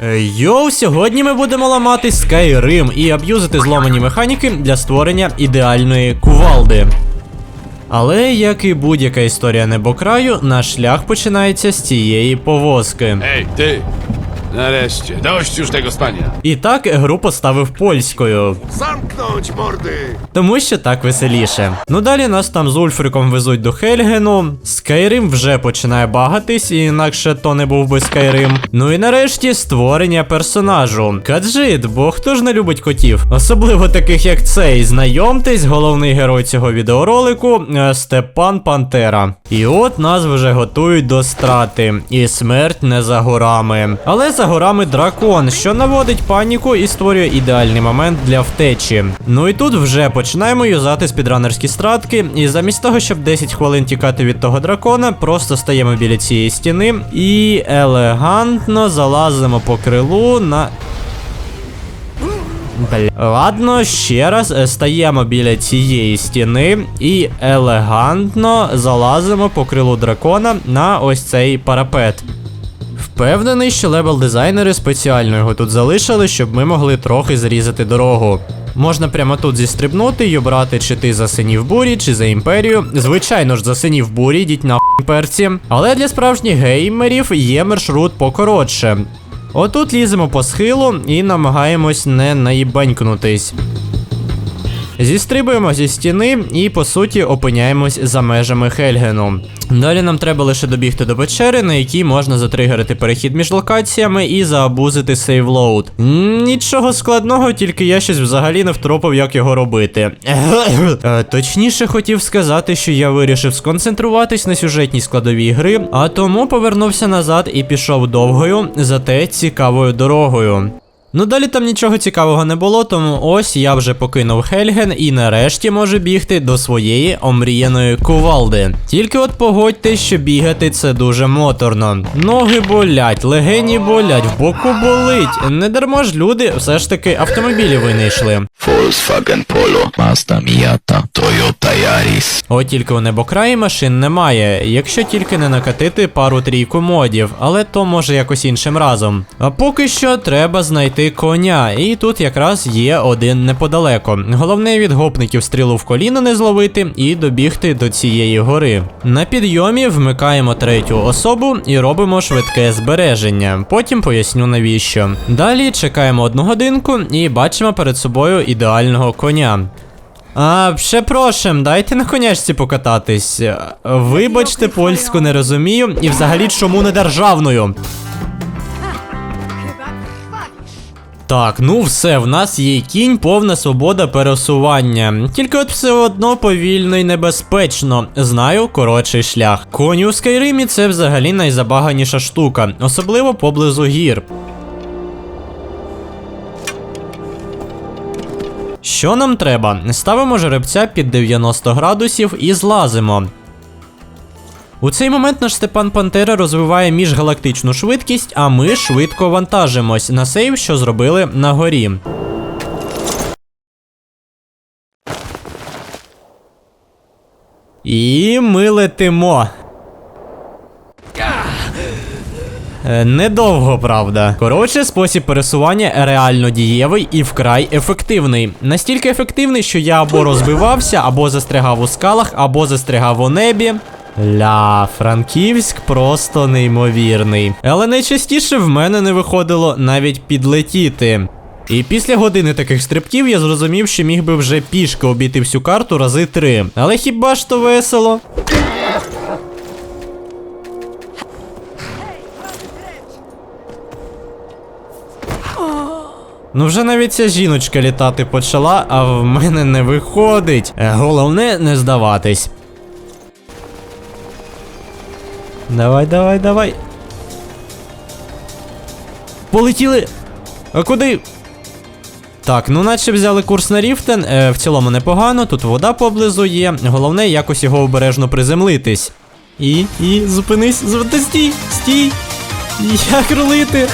Е, Йоу, сьогодні ми будемо ламати Skyrim і аб'юзити зломані механіки для створення ідеальної кувалди. Але, як і будь-яка історія небокраю, наш шлях починається з цієї повозки. Ей, ty! Nareszcie, dość już tego spania. І так гру поставив польською, Zamknąć mordy! тому що так веселіше. Ну далі нас там з Ульфриком везуть до Хельгену. Скайрим вже починає багатись, і інакше то не був би Скайрим. Ну і нарешті створення персонажу. Каджит, бо хто ж не любить котів? Особливо таких як цей. Знайомтесь, головний герой цього відеоролику е, Степан Пантера. І от нас вже готують до страти. І смерть не за горами. Але за горами дракон, що наводить паніку і створює ідеальний момент для втечі. Ну і тут вже починаємо юзати спідранерські стратки, і замість того, щоб 10 хвилин тікати від того дракона, просто стаємо біля цієї стіни і елегантно залазимо по крилу на. Бля. Ладно, ще раз е, стаємо біля цієї стіни і елегантно залазимо по крилу дракона на ось цей парапет. Впевнений, що левел дизайнери спеціально його тут залишили, щоб ми могли трохи зрізати дорогу. Можна прямо тут зістрибнути і обрати, чи ти за синів бурі, чи за імперію. Звичайно ж, за синів бурі, йдіть на перці. Але для справжніх геймерів є маршрут покоротше. Отут ліземо по схилу і намагаємось не наїбанькнутись. Зістрибуємо зі стіни і по суті опиняємось за межами Хельгену. Далі нам треба лише добігти до печери, на якій можна затригерити перехід між локаціями і заабузити сейвлоуд. Нічого складного, тільки я щось взагалі не втропив, як його робити. Е, Точніше хотів сказати, що я вирішив сконцентруватись на сюжетній складовій гри, а тому повернувся назад і пішов довгою, зате цікавою дорогою. Ну далі там нічого цікавого не було, тому ось я вже покинув Хельген і нарешті можу бігти до своєї омріяної кувалди. Тільки от погодьте, що бігати це дуже моторно. Ноги болять, легені болять, в боку болить. Не дарма ж люди все ж таки автомобілі винайшли. Volkswagen Polo, Mazda Miata, Toyota Yaris. От тільки у небокраї машин немає, якщо тільки не накатити пару-трійку модів, але то може якось іншим разом. А поки що треба знайти коня, і тут якраз є один неподалеко. Головне від гопників стрілу в коліно не зловити і добігти до цієї гори. На підйомі вмикаємо третю особу і робимо швидке збереження. Потім поясню навіщо. Далі чекаємо одну годинку і бачимо перед собою ідеального коня. А, прzeпрошем, дайте на конячці покататись. Вибачте, польську не розумію, і взагалі чому не державною. Так, ну все, в нас є кінь, повна свобода пересування. Тільки от все одно повільно і небезпечно. Знаю, коротший шлях. Коні у Скайримі це взагалі найзабаганіша штука, особливо поблизу гір. Що нам треба? Ставимо жеребця під 90 градусів і злазимо. У цей момент наш Степан Пантера розвиває міжгалактичну швидкість, а ми швидко вантажимось на сейв, що зробили на горі. І ми летимо. Е, Недовго, правда. Коротше, спосіб пересування реально дієвий і вкрай ефективний. Настільки ефективний, що я або розбивався, або застрягав у скалах, або застрягав у небі. Ля, Франківськ просто неймовірний. Але найчастіше в мене не виходило навіть підлетіти. І після години таких стрибків я зрозумів, що міг би вже пішки обійти всю карту рази три. Але хіба ж то весело? Ну вже навіть ця жіночка літати почала, а в мене не виходить. Головне не здаватись. Давай, давай, давай. Полетіли. А куди? Так, ну наче взяли курс на Ріфтен, е, в цілому непогано, тут вода поблизу є. Головне якось його обережно приземлитись. І, і, зупинись, зу- та стій, стій! Як рулити?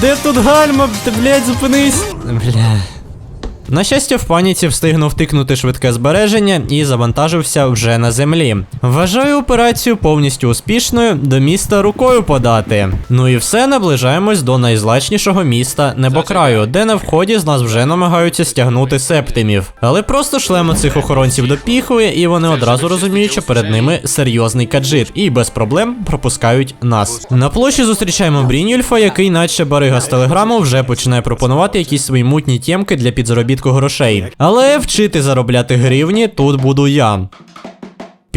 Де тут гальма? Ти, блядь, зупинись. Бля. На щастя, в паніці встигнув тикнути швидке збереження і завантажився вже на землі. Вважаю операцію повністю успішною, до міста рукою подати. Ну і все, наближаємось до найзлачнішого міста Небокраю, де на вході з нас вже намагаються стягнути септимів. Але просто шлемо цих охоронців допіхує, і вони одразу розуміють, що перед ними серйозний каджит, і без проблем пропускають нас. На площі зустрічаємо Брінюльфа, який, наче барига з телеграму, вже починає пропонувати якісь свої мутні тємки для підзаробітку грошей. Але вчити заробляти гривні тут буду я.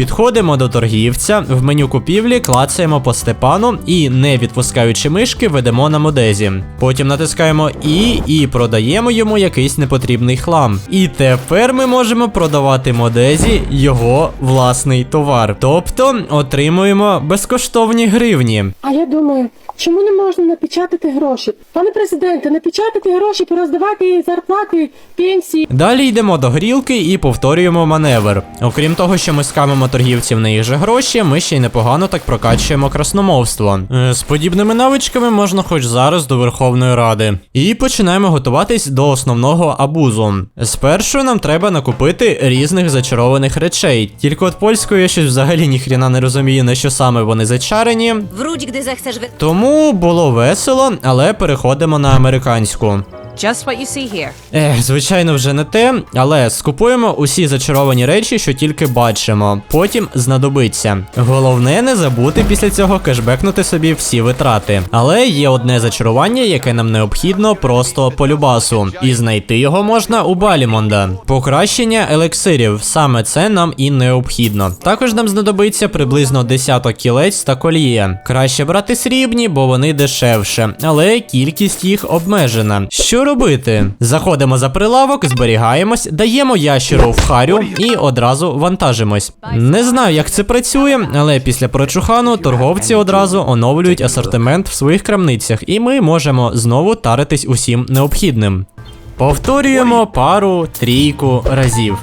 Підходимо до торгівця, в меню купівлі клацаємо по степану і, не відпускаючи мишки, ведемо на модезі. Потім натискаємо І і продаємо йому якийсь непотрібний хлам. І тепер ми можемо продавати модезі його власний товар. Тобто отримуємо безкоштовні гривні. А я думаю, чому не можна напечатати гроші? Пане президенте, напечатати гроші, пороздавати зарплати, пенсії. Далі йдемо до грілки і повторюємо маневр. Окрім того, що ми скамимо торгівців на їх же гроші, ми ще й непогано так прокачуємо красномовство. Е, З подібними навичками можна хоч зараз до Верховної Ради. І починаємо готуватись до основного абузу. Спершу нам треба накупити різних зачарованих речей. Тільки от польською я щось взагалі ніхріна не розумію, на що саме вони зачарені. Gdy zechcesz wy... Тому було весело, але переходимо на американську. Just what you see here. Ех, звичайно, вже не те, але скупуємо усі зачаровані речі, що тільки бачимо. Потім знадобиться. Головне не забути після цього кешбекнути собі всі витрати. Але є одне зачарування, яке нам необхідно просто по любасу. І знайти його можна у Балімонда. Покращення елексирів, саме це нам і необхідно. Також нам знадобиться приблизно десяток кілець та коліє. Краще брати срібні, бо вони дешевше, але кількість їх обмежена. Що робити? Заходимо за прилавок, зберігаємось, даємо ящеру в харю і одразу вантажимось. Не знаю, як це працює, але після прочухану торговці одразу оновлюють асортимент в своїх крамницях, і ми можемо знову таритись усім необхідним. Повторюємо пару трійку разів.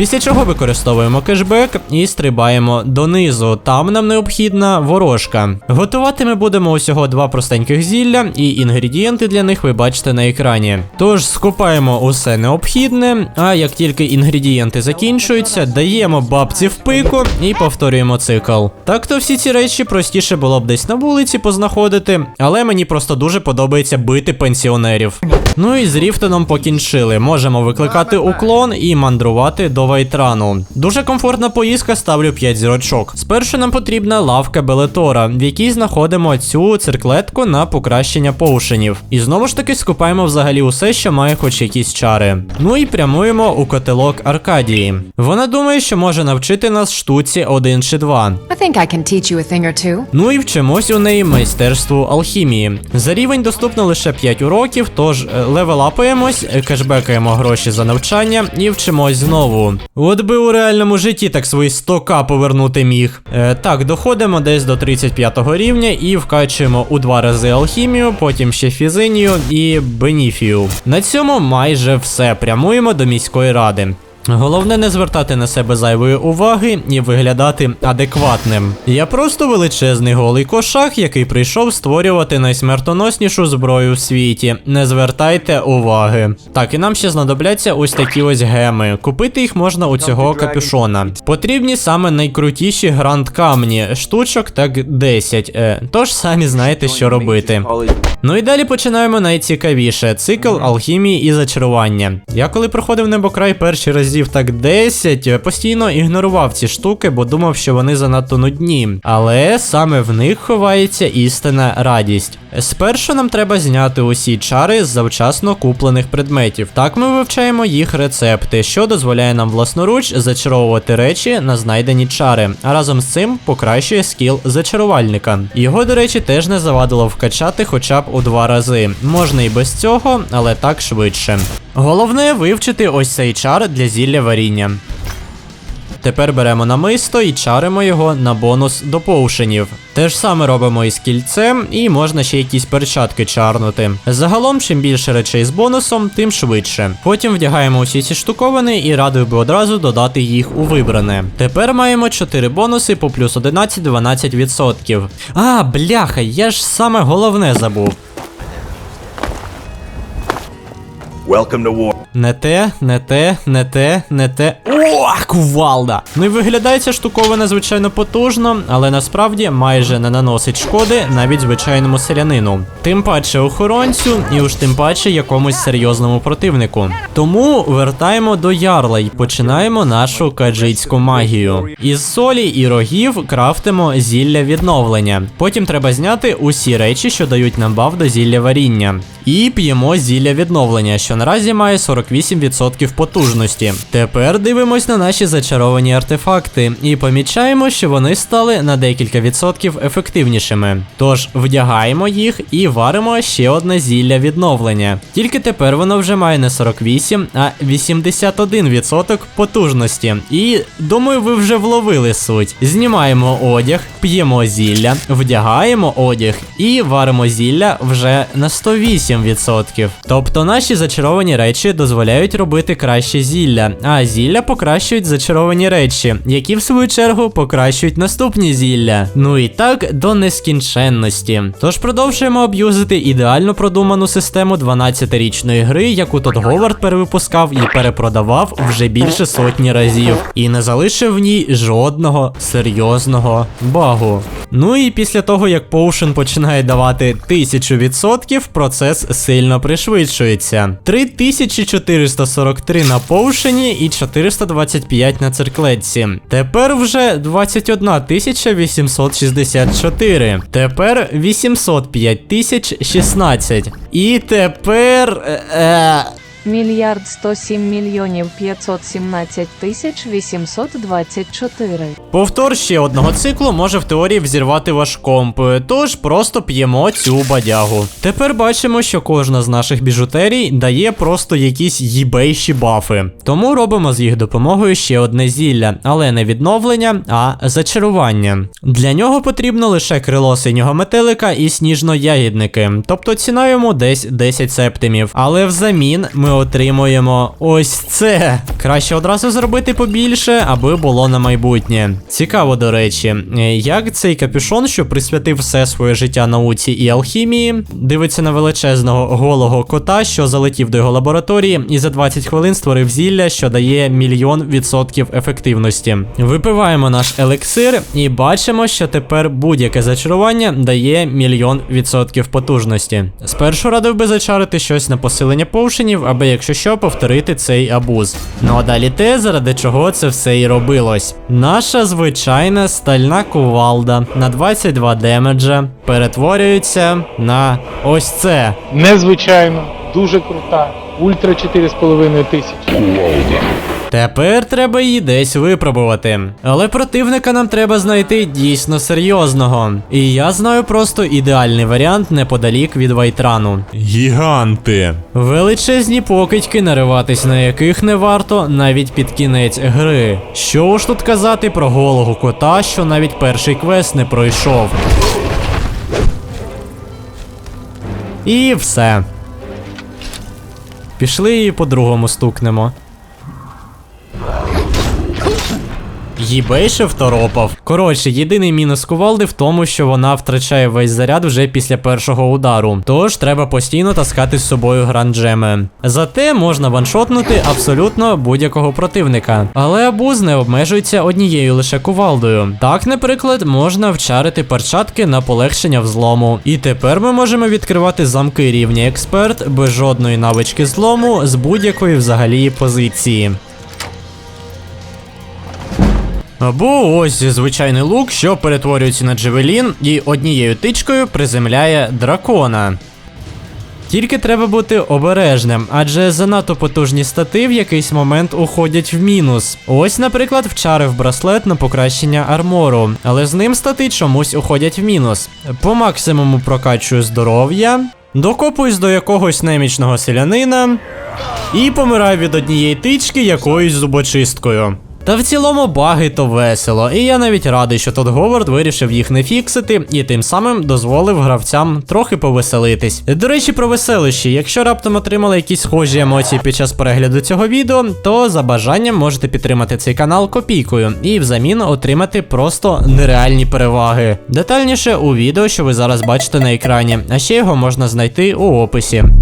Після чого використовуємо кешбек і стрибаємо донизу. Там нам необхідна ворожка. Готувати ми будемо усього два простеньких зілля, і інгредієнти для них ви бачите на екрані. Тож скупаємо усе необхідне, а як тільки інгредієнти закінчуються, даємо бабці в пику і повторюємо цикл. Так то всі ці речі простіше було б десь на вулиці познаходити, але мені просто дуже подобається бити пенсіонерів. Ну і з Ріфтоном покінчили. Можемо викликати уклон і мандрувати до Вайтрану. Дуже комфортна поїздка, ставлю 5 зірочок. Спершу нам потрібна лавка Белетора, в якій знаходимо цю цирклетку на покращення поушенів. І знову ж таки скупаємо взагалі усе, що має хоч якісь чари. Ну і прямуємо у котелок Аркадії. Вона думає, що може навчити нас штуці 1 чи 2. I think I can teach you a thing or two. Ну і вчимось у неї майстерству алхімії. За рівень доступно лише 5 уроків, тож е, левелапаємось, кешбекаємо гроші за навчання і вчимось знову. От би у реальному житті так свої 100к повернути міг. Е, так, доходимо десь до 35 рівня і вкачуємо у два рази алхімію, потім ще фізинію і беніфію. На цьому майже все. Прямуємо до міської ради. Головне не звертати на себе зайвої уваги і виглядати адекватним. Я просто величезний голий кошак, який прийшов створювати найсмертоноснішу зброю в світі. Не звертайте уваги. Так, і нам ще знадобляться ось такі ось геми. Купити їх можна у цього капюшона. Потрібні саме найкрутіші гранд камні, штучок так 10. Е, тож самі знаєте, що робити. Ну і далі починаємо найцікавіше: цикл алхімії і зачарування. Я коли проходив небокрай перші разів так 10, е, постійно ігнорував ці штуки, бо думав, що вони занадто нудні. Але саме в них ховається істинна радість. Спершу нам треба зняти усі чари з завчасно куплених предметів. Так ми вивчаємо їх рецепти, що дозволяє нам власноруч зачаровувати речі на знайдені чари, а разом з цим покращує скіл зачарувальника. Його, до речі, теж не завадило вкачати хоча б у два рази. Можна і без цього, але так швидше. Головне вивчити ось цей чар для зілля варіння. Тепер беремо намисто і чаримо його на бонус до поушенів. Те ж саме робимо і з кільцем, і можна ще якісь перчатки чарнути. Загалом, чим більше речей з бонусом, тим швидше. Потім вдягаємо усі ці штуковини і радив би одразу додати їх у вибране. Тепер маємо 4 бонуси по плюс 11-12%. А, бляха, я ж саме головне забув. Welcome to war. Не те, не те, не те, не те. О, кувалда! Ну і виглядає ця штуковина звичайно потужно, але насправді майже не наносить шкоди навіть звичайному селянину. Тим паче охоронцю, і уж тим паче якомусь серйозному противнику. Тому вертаємо до ярла й починаємо нашу каджицьку магію. Із солі і рогів крафтимо зілля відновлення. Потім треба зняти усі речі, що дають нам баф до зілля варіння. І п'ємо зілля відновлення, що наразі має 48% потужності. Тепер дивимось на наші зачаровані артефакти і помічаємо, що вони стали на декілька відсотків ефективнішими. Тож вдягаємо їх і варимо ще одне зілля відновлення. Тільки тепер воно вже має не 48, а 81% потужності. І думаю, ви вже вловили суть. Знімаємо одяг, п'ємо зілля, вдягаємо одяг і варимо зілля вже на 108%. Тобто наші зачаровані речі дозволяють робити краще зілля, а зілля покращують зачаровані речі, які в свою чергу покращують наступні зілля. Ну і так до нескінченності. Тож продовжуємо аб'юзити ідеально продуману систему 12-річної гри, яку Тодд Говард перевипускав і перепродавав вже більше сотні разів, і не залишив в ній жодного серйозного багу. Ну і після того, як Potion починає давати 1000%, процес сильно пришвидшується. 3443 на Поушені і 425 на цирклетці. Тепер вже 21 864. Тепер 805 016. І тепер. Е, е, Мільярд 107 мільйонів 517 тисяч 824. Повтор ще одного циклу може в теорії взірвати ваш комп, тож просто п'ємо цю бадягу. Тепер бачимо, що кожна з наших біжутерій дає просто якісь їбейші бафи. Тому робимо з їх допомогою ще одне зілля, але не відновлення, а зачарування. Для нього потрібно лише крило синього метелика і сніжно-ягідники, тобто ціна йому десь 10 септимів. Але взамін ми отримуємо ось це. Краще одразу зробити побільше, аби було на майбутнє. Цікаво, до речі, е, як цей капюшон, що присвятив все своє життя науці і алхімії, дивиться на величезного голого кота, що залетів до його лабораторії, і за 20 хвилин створив зілля, що дає мільйон відсотків ефективності. Випиваємо наш елексир і бачимо, що тепер будь-яке зачарування дає мільйон відсотків потужності. Спершу радив би зачарити щось на посилення повшенів, аби якщо що, повторити цей абуз. Ну а далі те, заради чого це все і робилось. Наша звичайна стальна кувалда на 22 демеджа перетворюється на ось це. Незвичайно, дуже крута. Ультра 4,5 тисячі. Тепер треба її десь випробувати. Але противника нам треба знайти дійсно серйозного. І я знаю просто ідеальний варіант неподалік від Вайтрану. Гіганти. Величезні покидьки, нариватись на яких не варто навіть під кінець гри. Що ж тут казати про голого кота, що навіть перший квест не пройшов. І все. Пішли і по-другому стукнемо. Їбейше второпав. Коротше, єдиний мінус кувалди в тому, що вона втрачає весь заряд вже після першого удару. Тож треба постійно таскати з собою гранджеми. Зате можна ваншотнути абсолютно будь-якого противника. Але абуз не обмежується однією лише кувалдою. Так, наприклад, можна вчарити перчатки на полегшення взлому. І тепер ми можемо відкривати замки рівня експерт без жодної навички злому з будь-якої взагалі позиції. Або ось звичайний лук, що перетворюється на джевелін і однією тичкою приземляє дракона. Тільки треба бути обережним, адже занадто потужні стати в якийсь момент уходять в мінус. Ось, наприклад, вчарив браслет на покращення армору, але з ним стати чомусь уходять в мінус. По максимуму прокачую здоров'я, докопуюсь до якогось немічного селянина і помираю від однієї тички якоюсь зубочисткою. Та в цілому баги то весело, і я навіть радий, що тут Говард вирішив їх не фіксити і тим самим дозволив гравцям трохи повеселитись. До речі, про веселищі. Якщо раптом отримали якісь схожі емоції під час перегляду цього відео, то за бажанням можете підтримати цей канал копійкою і взамін отримати просто нереальні переваги. Детальніше у відео, що ви зараз бачите на екрані, а ще його можна знайти у описі.